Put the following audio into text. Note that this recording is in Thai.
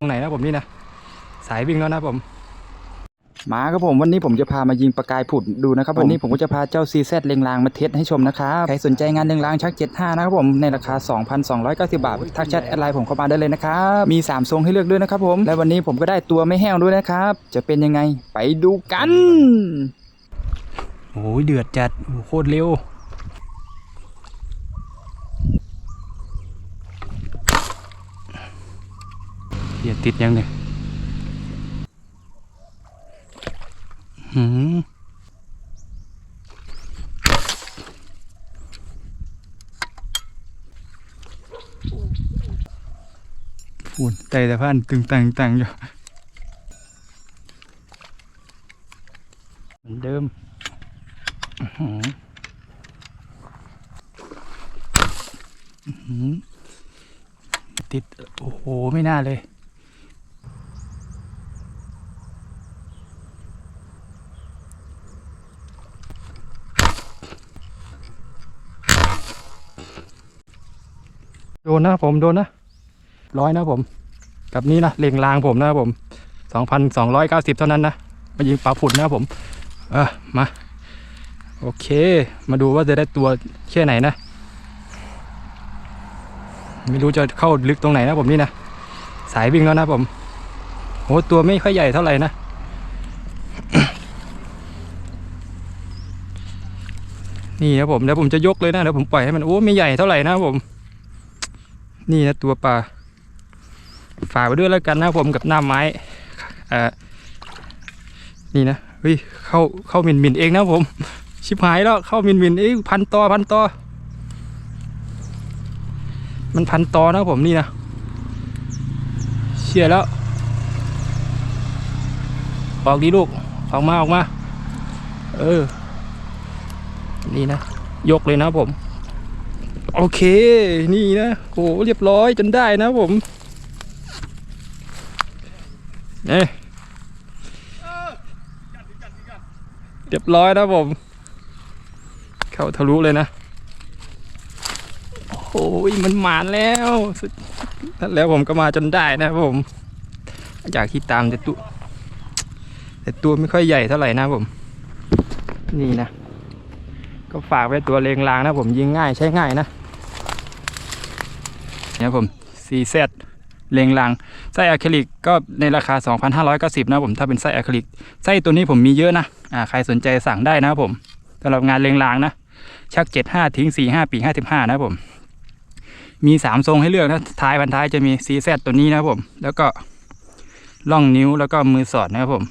ตรงไหนนะผมนี่นะสายวิ่งแล้วนะผมมาครับผมวันนี้ผมจะพามายิงประกายผุดดูนะครับวันนี้ผมก็จะพาเจ้า CZ เล็งรางมาเทสให้ชมนะครับใครสนใจงานเล็งรางชัก 75 นะครับผมในราคา 2,290 บาท ทักแชทแอดไลน์ผมเข้ามาได้เลยนะครับมี 3 ทรงให้เลือกด้วยนะครับผมและวันนี้ผมก็ได้ตัวไม่แห้วด้วยนะครับ จะเป็นยังไงไปดูกันโอ้ยเดือดจัดโอ้โหโคตรเร็ว เดี๋ยวติดยังเนี่ยหืมฟูนใจแต่พันตึงตังตังอยู่เหมือนเดิมอื้อหืออื้อหือติด โอ้โห ไม่น่าเลย ดนนะผมโดนนะร้อยนะผม กับนี้นะเล็งรางผมนะผมสองพันสองร้อยเก้าสิบเท่านั้นนะมายิงปลาผุดนะผม เออมา โอเค มาดูว่าจะได้ตัวแค่ไหนนะ ไม่รู้จะเข้าลึกตรงไหนนะผมนี่นะสายวิ่งแล้วนะผมโหตัวไม่ค่อยใหญ่เท่าไหร่นะนี่นะผมเดี๋ยวผมจะยกเลยนะเดี๋ยวผมปล่อยให้มันโอ้ไม่ใหญ่เท่าไหร่นะผม นี่นะตัวปลาฝากไว้ด้วยแล้วกันนะผมกับหน้าไม้เอ่อนี่นะเฮ้ยเข้าเข้ามินมินเองนะผม ชิบหายแล้วเข้ามินมินเอ้พันตอพันตอมันพันตอนะผมนี่นะเชี่ยแล้วออกดีลูกออกมาออกมา เออ นี่นะ ยกเลยนะผม โอเค นี่นะโหเรียบร้อยจนได้นะผมเอ๊ะเรียบร้อยนะผม เข้าทะลุเลยนะ โอ้ยมันหมานแล้วแล้วผมก็มาจนได้นะผม จากที่ตามแต่ตัวแต่ตัวไม่ค่อยใหญ่เท่าไหร่นะผม นี่นะ ก็ฝากไว้ตัวเลงรางนะผมยิงง่ายใช้ง่ายนะ เนี่ยผม CZ เลงรางไส้อะคริลิกก็ในราคา 2,590 นะผมถ้าเป็นไส้อะคริลิกไส้ตัวนี้ผมมีเยอะนะอ่าใครสนใจสั่งได้นะครับผมสำหรับงานเลงรางนะชัก 75ทิ้ง45 ปี 55 นะผม มี 3 ทรงให้เลือกนะท้ายพันท้ายจะมี CZ ตัวนี้นะผม แล้วก็ล่องนิ้วแล้วก็มือสอดนะครับผม